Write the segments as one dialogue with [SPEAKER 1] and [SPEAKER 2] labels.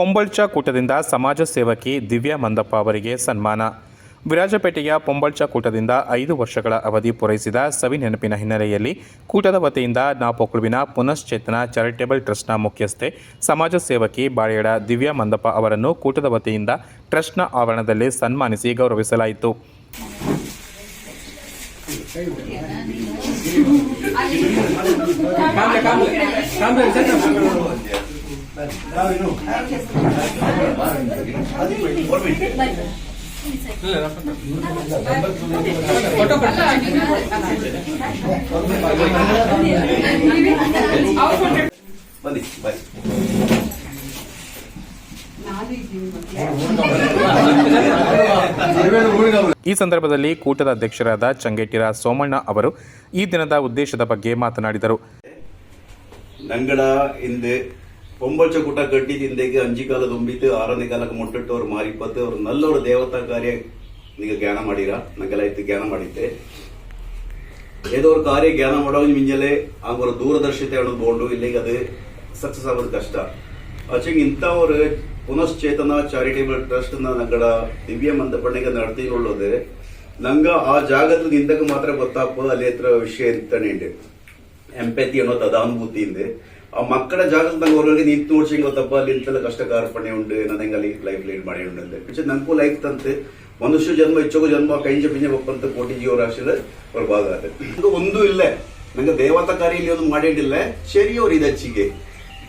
[SPEAKER 1] ಪೊಂಬಳ್ಚ ಕೂಟದಿಂದ ಸಮಾಜ ಸೇವಕಿ ದಿವ್ಯಾ ಮಂದಪ್ಪ ಅವರಿಗೆ ಸನ್ಮಾನ. ವಿರಾಜಪೇಟೆಯ ಪೊಂಬಳ್ಚ ಕೂಟದಿಂದ ಐದು ವರ್ಷಗಳ ಅವಧಿ ಪೂರೈಸಿದ ಸವಿ ನೆನಪಿನ ಹಿನ್ನೆಲೆಯಲ್ಲಿ ಕೂಟದ ವತಿಯಿಂದ ನಾಪೊಕ್ಳುವಿನ ಪುನಶ್ಚೇತನ ಚಾರಿಟೇಬಲ್ ಟ್ರಸ್ಟ್ನ ಮುಖ್ಯಸ್ಥೆ, ಸಮಾಜ ಸೇವಕಿ ಬಾಳೆಯಡ ದಿವ್ಯಾ ಮಂದಪ್ಪ ಅವರನ್ನು ಕೂಟದ ವತಿಯಿಂದ ಟ್ರಸ್ಟ್ನ ಆವರಣದಲ್ಲಿ ಸನ್ಮಾನಿಸಿ ಗೌರವಿಸಲಾಯಿತು.
[SPEAKER 2] ಬನ್ನಿ ಬಾಯ್
[SPEAKER 1] ಈ ಸಂದರ್ಭದಲ್ಲಿ ಕೂಟದ ಅಧ್ಯಕ್ಷರಾದ ಚಂಗೇಟಿರ ಸೋಮಣ್ಣ ಅವರು ಈ ದಿನದ ಉದ್ದೇಶದ ಬಗ್ಗೆ ಮಾತನಾಡಿದರು.
[SPEAKER 2] ನಂಗಡ ಹಿಂದೆ ಒಂಬಲ್ಚ ಕೂಟ ಅಂಜಿ ಕಾಲ ತುಂಬಿತ್ತು, ಆರನೇ ಕಾಲಕ್ಕೆ ಮೊಟ್ಟಟ್ಟು ಅವ್ರು ಮಾರಿಪ್ಪತ್ತು, ಅವ್ರು ನಲ್ಲವ್ರ ದೇವತಾ ಕಾರ್ಯ ನೀವು ಜ್ಞಾನ ಮಾಡಿರ? ನಂಗೆಲ್ಲ ಇತ್ತು ಜ್ಞಾನ ಮಾಡಿದ್ದೆ. ಏದೋರ್ ಕಾರ್ಯ ಜ್ಞಾನ ಮಾಡೋ ಮಿಂಜಲೆ ಅವರ ದೂರದರ್ಶಿತೆ ಅನ್ನೋದು ಬೋಂಡು, ಇಲ್ಲಿಗೆ ಅದು ಸಕ್ಸಸ್ ಆಗೋದು ಕಷ್ಟ. ಅಚಿಂಗ್ ಇಂಥವ್ರ ಪುನಶ್ಚೇತನ ಚಾರಿಟೇಬಲ್ ಟ್ರಸ್ಟ್ ನಗಡ, ದಿವ್ಯ ಮಂದಪಣ್ಣೆಗೆ ನಡೆತಿಕೊಳ್ಳೋದೆ ನಂಗ ಆ ಜಾಗದ ನಿಂದಕ್ಕೆ ಮಾತ್ರ ಗೊತ್ತಾಗ್ಬೋದು ಅಲ್ಲಿ ಹತ್ರ ವಿಷಯ ಅಂತ ಎಂಪೆತಿ ಅನ್ನೋ ತದಾನುಭೂತಿ ಇಂದೆ ಆ ಮಕ್ಕಳ ಜಾಗದ ನಂಗೆ ಹೊರಗೆ ನಿಂತು ನೋಡ್ಸಿ ಗೊತ್ತಪ್ಪ? ಅಲ್ಲಿ ಕಷ್ಟ ಕಾರ್ಪಣೆ ಉಂಡು, ನಾನು ಹೆಂಗೆ ಅಲ್ಲಿ ಲೈಫ್ ಲೀಡ್ ಮಾಡಿ ಉಂಟು ಪಿಚ್ಚೆ ನಂಗೂ ಲೈಫ್ ತಂತೆ. ಮನುಷ್ಯ ಜನ್ಮ ಇಚ್ಚೋಗು ಜನ್ಮ, ಕೈಂಜ ಪಿಂಜ ಒಪ್ಪಂತ ಕೋಟಿ ಜೀವರಾಶಿದ ಅವ್ರ ಭಾಗ ಅದು ಒಂದೂ ಇಲ್ಲ. ನಂಗೆ ದೇವತಾ ಕಾರ್ಯ ಇಲ್ಲಿ ಒಂದು ಮಾಡಿಲ್ಲ ಇದೆ ಇದಚ್ಚಿಗೆ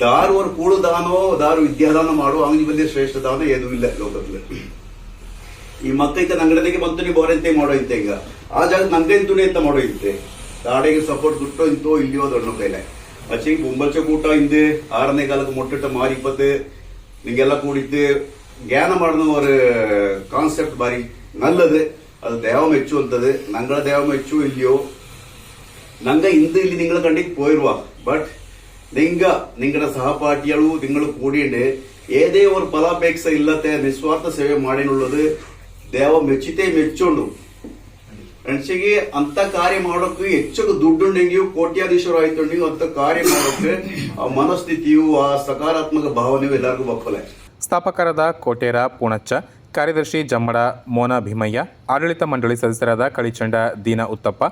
[SPEAKER 2] ದಾರು ಅವ್ರು ಕೂಡು ದಾನೋ, ದಾರು ವಿದ್ಯಾದಾನ ಮಾಡೋ ಅಂಗಿ ಬಂದಿ ಶ್ರೇಷ್ಠ ದಾನ ಏನೂ ಇಲ್ಲ ಲೋಕದಲ್ಲಿ. ಈ ಮಕ್ಕಳಿಗೆ ನಂಗಡನೆಗೆ ಬಂತು ನೀವು ಬೋರೆಂತೆ ಮಾಡೋ ಇಂತೆ ಈಗ. ಆ ಜಾಗ ನಂದೇನು ತುಣಿ ಅಂತ ಮಾಡೋ ಇಂತೆ? ತಾಡೆಗೆ ಸಪೋರ್ಟ್ ದುಟ್ಟೋ ಇಂತೋ ಇಲ್ಲಿಯೋ ದೊಡ್ಡ ಕೈಲೆ ಅಚ್ಚಿ ಬೊಂಬಲ್ಚ ಕೂಟ ಹಿಂದೆ ಆರನೇ ಕಾಲಕ್ಕೆ ಮೊಟ್ಟಿಟ್ಟ ಮಾರಿಪ್ಪತ್ತು ನಿಂಗೆಲ್ಲ ಕೂಡಿದ್ದು ಜ್ಞಾನ ಮಾಡಿದ ஒரு ಕಾನ್ಸೆಪ್ಟ್ ಬಾರಿ ನಲ್ಲದು ಅದು ದೇವ ಮೆಚ್ಚುವಂಥದ್ದು ನಂಗಳ ದೇವ ಮೆಚ್ಚು ಇಲ್ಲಿಯೋ ನಂಗ ಇಂದು ಇಲ್ಲಿ ನಿಂಗಳ ಕಂಡಿಗೆ പോയിരുവ ಬಟ್ ನಿಂಗ ನಿಂಗಡ ಸಹಪಾಠಿಗಳು ನಿಂಗಳು ಕೂಡಿಂಡು ಏದೇ ഒരു ಫಲಾಪೇಕ್ಷ ಇಲ್ಲತೆ ನಿಸ್ವಾರ್ಥ ಸೇವೆ ಮಾಡಿನುಳ್ಳದು ದೇವ ಮೆಚ್ಚಿತೇ ಮೆಚ್ಚುಂಡು ಮನುಷ್ಯಗೆ ಅಂತ ಕಾರ್ಯ ಮಾಡೋಕೆ ಹೆಚ್ಚು ದುಡ್ಡುಂಡೆಂಗಿಯು ಕೋಟ್ಯಾಧೀಶರು ಆಯ್ತುಂಡೆಂಗಿಯು ಅಂತ ಕಾರ್ಯ ಮಾಡೋಕೆ ಆ ಮನಸ್ಥಿತಿಯು ಆ ಸಕಾರಾತ್ಮಕ ಭಾವನೆಯು ಎಲ್ಲರಿಗೂ ಬಪ್ಪಲೆ.
[SPEAKER 1] ಸ್ಥಾಪಕರಾದ ಕೋಟೇರ ಪೂಣಚ್ಚ ಕಾರ್ಯದರ್ಶಿ ಜಮ್ಮಡ ಮೋನಾ ಭೀಮಯ್ಯ ಆಡಳಿತ ಮಂಡಳಿ ಸದಸ್ಯರಾದ ಕಳಿಚಂಡ ದೀನ ಉತ್ತಪ್ಪ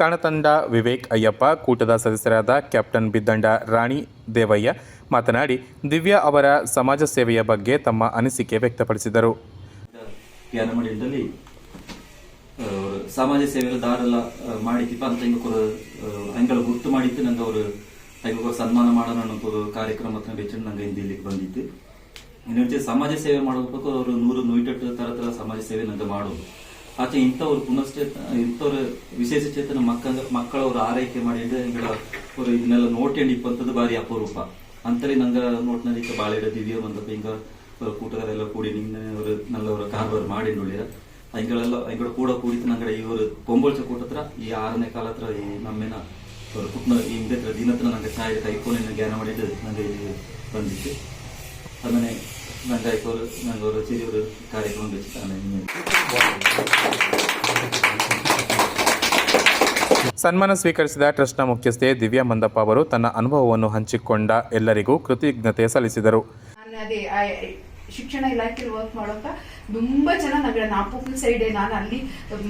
[SPEAKER 1] ಕಾಣತಂಡ ವಿವೇಕ್ ಅಯ್ಯಪ್ಪ ಕೂಟದ ಸದಸ್ಯರಾದ ಕ್ಯಾಪ್ಟನ್ ಬಿದ್ದಂಡ ರಾಣಿ ದೇವಯ್ಯ ಮಾತನಾಡಿ ದಿವ್ಯಾ ಅವರ ಸಮಾಜ ಸೇವೆಯ ಬಗ್ಗೆ ತಮ್ಮ ಅನಿಸಿಕೆ ವ್ಯಕ್ತಪಡಿಸಿದರು.
[SPEAKER 3] ಸಮಾಜ ಸೇವೆ ದಾರೆಲ್ಲ ಮಾಡಿದ್ದಿಪ್ಪ ಅಂತ ಹೆಂಗ ಕೊರು ಗುರ್ತು ಮಾಡಿದ್ದು ನಂಗೆ ಅವರು, ಹೆಂಗೆ ಸನ್ಮಾನ ಮಾಡೋಣ ಅನ್ನೋ ಕಾರ್ಯಕ್ರಮ ಹತ್ರ ಬೆಚ್ಚಂಡು ನಂಗೆ ಹಿಂದಿ ಇಲ್ಲಿಗೆ ಬಂದಿದ್ದು. ಇನ್ನೊಂದು ಸಮಾಜ ಸೇವೆ ಮಾಡೋದಕ್ಕೆ ಅವರು ನೂರು ನೂಟೆಟ್ಟು ಥರ ಥರ ಸಮಾಜ ಸೇವೆ ನಂಗೆ ಮಾಡೋದು ಆಚೆ ಇಂಥವ್ರು ಪುನಶ್ಚೇತ ಇಂಥವ್ರು ವಿಶೇಷ ಚೇತನ ಮಕ್ಕಳ ಮಕ್ಕಳವ್ರ ಆರೈಕೆ ಮಾಡಿದ್ರೆ ಹಿಂಗಳ ಅವರು ಇದನ್ನೆಲ್ಲ ನೋಡ್ಕೊಂಡು ಇಪ್ಪಂಥದ್ದು ಬಾರಿ ಅಪರೂಪ. ಅಂತಲೇ ನಂಗೆ ನೋಟ್ನಲ್ಲಿ ಈಗ ಬಾಳೆ ಹಿಡಿದಿದೆಯೋ ಬಂದಪ್ಪ ಹಿಂಗ ಕೂಟಗಾರೆಲ್ಲ ಕೂಡಿ ನಿನ್ನೆ ಅವರು, ನಲ್ಲವರ ಕಾರ್ಬಾರ್ ಮಾಡಿ ನೋಡಿದ್ರೆ ಅಯ್ಯಗಳೆಲ್ಲ ಐಗಳು ಕೂಡ ಕೂಡಿತು ನಂಗಡೆ ಇವರು ಪೊಂಬಳ್ಚ ಕೂಟತ್ರ ಈ ಆರನೇ ಕಾಲ ಹತ್ರ ಈ ನಮ್ಮೇನ ಅವ್ರ ಕುಟ್ನ ಈ ಹಿಂದೆ ಹತ್ರ ದಿನ ಹತ್ರ ನಂಗೆ ಚಾಯ್ ಕೈಕೋನ ಜ್ಞಾನ ಮಾಡಿದ್ದು ನಂಗೆ ಇಲ್ಲಿ ಬಂದಿತ್ತು. ಅದನ್ನೇ ನಂಗೆ ಐಕೋರು ನಂಗೆ ಅವರು ಚಿರಿಯವರು ಕಾರ್ಯಕ್ರಮ ಬೆಚ್ಚಿತಾನೆ
[SPEAKER 1] ಸನ್ಮಾನ ಸ್ವೀಕರಿಸಿದ ಟ್ರಸ್ಟ್ನ ಮುಖ್ಯಸ್ಥೆ ದಿವ್ಯಾ ಮಂದಪ್ಪ ಅವರು ತನ್ನ ಅನುಭವವನ್ನು ಹಂಚಿಕೊಂಡ ಎಲ್ಲರಿಗೂ ಕೃತಜ್ಞತೆ ಸಲ್ಲಿಸಿದರು.
[SPEAKER 4] ನಾನು ಅದೇ ಶಿಕ್ಷಣ ಇಲಾಖೆಯಲ್ಲಿ ವರ್ಕ್ ಮಾಡೋಕ ತುಂಬಾ ಚೆನ್ನಾಗಿ ನಗಡ ನಾಪುಕ್ಲು ಸೈಡ್ ನಾನು ಅಲ್ಲಿ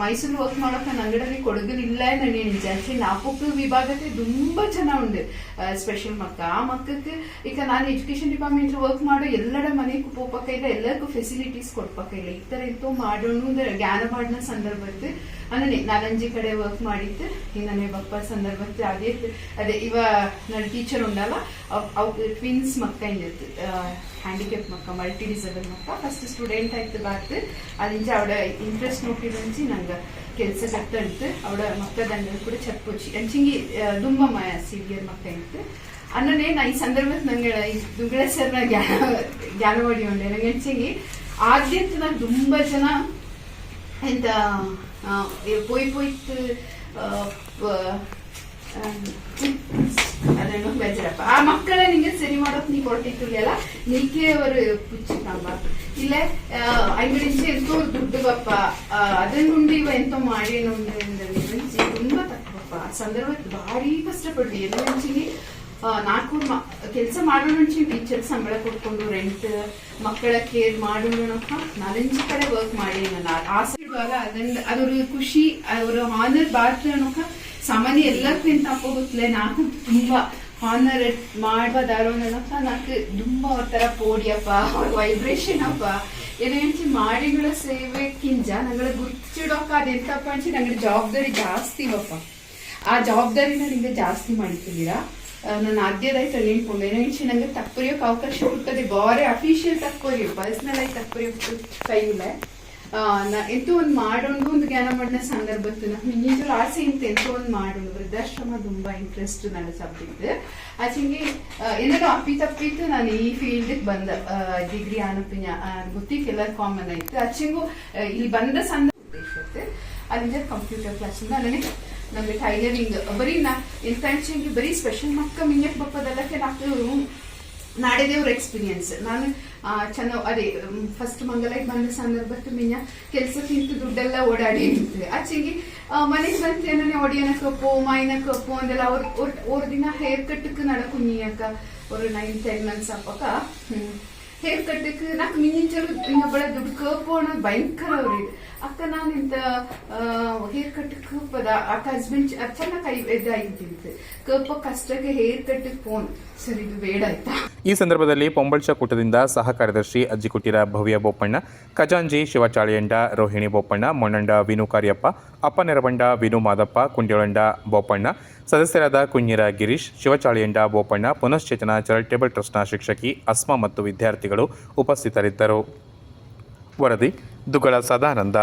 [SPEAKER 4] ಮೈಸೂರು ವರ್ಕ್ ಮಾಡೋಕೆ ನಂಗಡಲ್ಲಿ ಕೊಡಗಲಿಲ್ಲ ನಾನು ನಿಜ ಆಕ್ಚುಲಿ ನಾಪುಕ್ಲು ವಿಭಾಗಕ್ಕೆ ತುಂಬಾ ಜನ ಉಂಡು ಸ್ಪೆಷಲ್ ಮಕ್ಕ. ಆ ಮಕ್ಕಕ್ಕೆ ಈಗ ನಾನು ಎಜುಕೇಶನ್ ಡಿಪಾರ್ಟ್ಮೆಂಟ್ ವರ್ಕ್ ಮಾಡೋ ಎಲ್ಲರ ಮನೆಗೂ ಇಲ್ಲ ಎಲ್ಲರಿಗೂ ಫೆಸಿಲಿಟೀಸ್ ಕೊಡ್ಪಕ್ಕ ಇಲ್ಲ ಈ ಥರ ಎಂತೋ ಮಾಡೋಣ ಜ್ಞಾನ ಮಾಡಿನ ಸಂದರ್ಭಕ್ಕೆ ಅಂದ್ರೆ ನಾಲಂಜಿ ಕಡೆ ವರ್ಕ್ ಮಾಡಿದ್ದು. ಇನ್ನೇ ಬಪ್ಪ ಸಂದರ್ಭಕ್ಕೆ ಅದೇ ಅದೇ ಇವ ನನ್ನ ಟೀಚರ್ ಉಂಡಲ್ಲ ಅವ್ ಟ್ವಿನ್ಸ್ ಮಕ್ಕ ಇಂದಿತ್ತು ಹ್ಯಾಂಡಿಕ್ಯಾಪ್ ಮಕ್ಕ ಮಲ್ಟಿ ಡಿಸೇಬಲ್ ಮಕ್ಕ. ಫಸ್ಟ್ ಸ್ಟೂಡೆಂಟ್ ಆಯ್ತು. ಬಾರ್ದು ಅದಿಂಚ ಅವಡ ಇಂಟ್ರೆಸ್ಟ್ ನೋಟಿರಂಚಿ ನಂಗೆ ಕೆಲಸ ಕತ್ತಂತು ಅವಡ ಮಕ್ಕ ದಂಡ ಕೂಡ ಚಪ್ಪುಚ್ಚಿ ಅಂಚಿಂಗಿ ದುಂಬ ಮಯ ಸಿವಿಯರ್ ಮಕ್ಕ ಇತ್ತು. ಅನ್ನನೇ ನಾ ಈ ಸಂದರ್ಭಕ್ಕೆ ನಂಗೆ ಈ ದುಂಗಡ ಸರ್ನ ಜ್ಞಾನ ಜ್ಞಾನ ಮಾಡಿ ಉಂಡೆ ನಂಗೆ ಅಂಚಿಂಗಿ ಆದ್ಯಂತ ನಂಗೆ ತುಂಬ ಜನ ಎಂತ ಪೋಯ್ ಪೋಯ್ತು ಅದನ್ನು ಬೇಜಾರಪ್ಪ ಆ ಮಕ್ಕಳ ನಿಂಗೆ ಸರಿ ಮಾಡೋಕ್ ನೀ ಕೊಟ್ಟಿಲ್ಲ ನೀಕೆ ಅವರು ಇಲ್ಲೇ ಇಲ್ಲ ಅಂಗಡಿಂಚೆ ಎಂತೋ ದುಡ್ಡು ಬಪ್ಪ ಆ, ಅದನ್ನುಂಡು ಇವ ಎಂತೋ ಮಾಡಿ ಉಂಡು ತುಂಬಾ ತಪ್ಪಪ್ಪ ಆ ಸಂದರ್ಭಕ್ಕೆ ಭಾರಿ ಕಷ್ಟಪಡ್ಲಿ ಎಲ್ಲ ಹಂಚಿಗೆ ನಾಲ್ಕು ಕೆಲಸ ಮಾಡೋಣ ಟೀಚರ್ ಸಂಬಳ ಕೊಟ್ಕೊಂಡು ರೆಂಟ್ ಮಕ್ಕಳ ಕೇರ್ ಮಾಡೋಣಪ್ಪ ನಾಲಂಚು ಕಡೆ ವರ್ಕ್ ಮಾಡಿ ನಾನು ಆಸೆ ಇಡುವಾಗ ಅದನ್ನ ಅದರ ಖುಷಿ ಅವರ ಹಾನರ್ ಬಾರ್ನಕ ಸಾಮಾನ್ಯ ಎಲ್ಲಕ್ಕಿಂತ ಅಪ್ಪ ಗೊತ್ತಲೇ ನಾನು ತುಂಬಾ ಹಾನರ್ ಮಾಡ್ಬೋದಾರೋ ನನಕ ನಾಕು ತುಂಬಾ ಒಂಥರ ಪೋಡಿಯಪ್ಪ ವೈಬ್ರೇಷನ್ ಅಪ್ಪ. ಏನೇಂಚಿ ಮಾಡಿಗಳ ಸೇವೆ ಕಿಂಜ ನಂಗಳ ಗುರ್ತಿಡೋಕ ಅದೆಂತಪ್ಪ ಅಂಚಿ ನಂಗೆ ಜವಾಬ್ದಾರಿ ಜಾಸ್ತಿ ಅಪ್ಪ ಆ ಜವಾಬ್ದಾರಿನ ನಿಂಗೆ ಜಾಸ್ತಿ ಮಾಡ್ತಿದ್ದೀರಾ ನಾನು ಆದ್ಯದಾಯ್ತು ನೆನ್ಕೊಂಡು ಏನಂಚಿ ನಂಗೆ ತಪ್ಪರಿಯೋಕೆ ಅವಕಾಶ ಕೊಡ್ತದೆ ಬಾರೆ ಅಫಿಷಿಯಲ್ ತಕ್ಕೋರಿ ಪರ್ಸನಲ್ ಆಗಿ ತಪ್ಪರಿಯೋಕೆ ಟೈಮ್ ನಾ ಎಂತೋ ಒಂದು ಮಾಡೋಣ ಒಂದು ಜ್ಞಾನ ಮಾಡಿದ నాకు ನಿಜವಾಗ್ಲೂ ಆಸೆ ಇಂತ ಒಂದು ಮಾಡೋಣ. ವೃದ್ಧಾಶ್ರಮ ತುಂಬಾ ಇಂಟ್ರೆಸ್ಟ್ ನನ್ನ ಸಬ್ಜೆಕ್ಟ್ ಆಚೆಗೆ ಏನಾದ್ರು ಅಪ್ಪಿ ತಪ್ಪಿತ್ತು ನಾನು ಈ ಫೀಲ್ಡ್ ಬಂದ ಡಿಗ್ರಿ ಅನುಪಿನ ಗೊತ್ತಿಕ್ಕೆ ಎಲ್ಲ ಕಾಮನ್ ಆಯ್ತು ಆಚೆಗೂ ಇಲ್ಲಿ ಬಂದ ಸಂದರ್ಭ ಅಲ್ಲಿಂದ ಕಂಪ್ಯೂಟರ್ ಕ್ಲಾಸಿಂದ ಅಲ್ಲೇ ನಮಗೆ ಟೈಲರಿಂಗ್ ಬರೀ ನಾ ಎಂತ ಬರೀ ಸ್ಪೆಷಲ್ ಮಕ್ಕ ಮಿಂಗಕ್ ಬಪ್ಪದಲ್ಲಕ್ಕೆ ನಾಕು ನಾಡಿದೇವ್ರ ಎಕ್ಸ್ಪೀರಿಯನ್ಸ್ ನಾನು ಚೆನ್ನಾಗ್ ಅದೇ ಫಸ್ಟ್ ಮಂಗಲಕ್ಕೆ ಬಂದ ಸಂದರ್ಭಕ್ಕೆ ಮಿನ್ನ ಕೆಲಸಕ್ಕಿಂತ ದುಡ್ಡೆಲ್ಲ ಓಡಾಡಿ ಆಚೆಗೆ ಮನೆಗೆ ಏನೇ ಒಡಿಯನ ಕಪ್ಪು, ಮಾಯಿನ ಕಪ್ಪು ಅಂದೆಲ್ಲ ಅವ್ರ ಅವ್ರ ದಿನ ಹೇರ್ ಕಟ್ಗೆ ನಡಕು ನೀ ಅಕ್ಕ ಅವರು ನೈನ್ ಟೆನ್ ಮಂತ್ಸ್ ಅಪ್ಪಕ್ಕ ಹೇರ್ ಕಟ್ಟಕ್ಕೆ ನಾಲ್ಕು ಮಿನಿಚರು ಇನ್ನೊಬ್ಬಳ ದುಡ್ಡು ಕಪ್ಪೋಣ ಭಯಂಕರ ಅವ್ರಿ ಅಕ್ಕ, ನಾನು ಇಂತ ಹೇರ್ ಕಟ್ ಕಪ್ಪದ ಅಕ್ಕ ಹಸ್ಬೆಂಡ್ ಚೆನ್ನಾಗಿ ಕೈ, ಇದಾಗಿತ್ತು ಕಪ್ಪ ಕಷ್ಟಕ್ಕೆ ಹೇರ್ ಕಟ್ಟಕ್ಕೆ ಫೋನ್ ಸರಿ, ಇದು ಬೇಡ ಆಯ್ತಾ?
[SPEAKER 1] ಈ ಸಂದರ್ಭದಲ್ಲಿ ಪೊಂಬಳ್ಚ ಕೂಟದಿಂದ ಸಹ ಕಾರ್ಯದರ್ಶಿ ಅಜ್ಜಿಕುಟ್ಟಿರ ಭವ್ಯ ಬೋಪಣ್ಣ, ಖಜಾಂಜಿ ಶಿವಚಾಳಿಯಂಡ ರೋಹಿಣಿ ಬೋಪಣ್ಣ ಮೊಣ್ಣಂಡ ವಿನು ಕಾರ್ಯಪ್ಪ, ಅಪ್ಪ ನೆರವಂಡ ವಿನು ಮಾದಪ್ಪ, ಕುಂಡ್ಯೊಳಂಡ ಬೋಪಣ್ಣ ಸದಸ್ಯರಾದ ಕುಂಜಿರ ಗಿರೀಶ್ ಶಿವಚಾಳಿಯಂಡ ಬೋಪಣ್ಣ, ಪುನಶ್ಚೇತನ ಚಾರಿಟೇಬಲ್ ಟ್ರಸ್ಟ್ನ ಶಿಕ್ಷಕಿ ಅಸ್ಮಾ ಮತ್ತು ವಿದ್ಯಾರ್ಥಿಗಳು ಉಪಸ್ಥಿತರಿದ್ದರು. ವರದಿ ದುಗಳ ಸದಾನಂದ.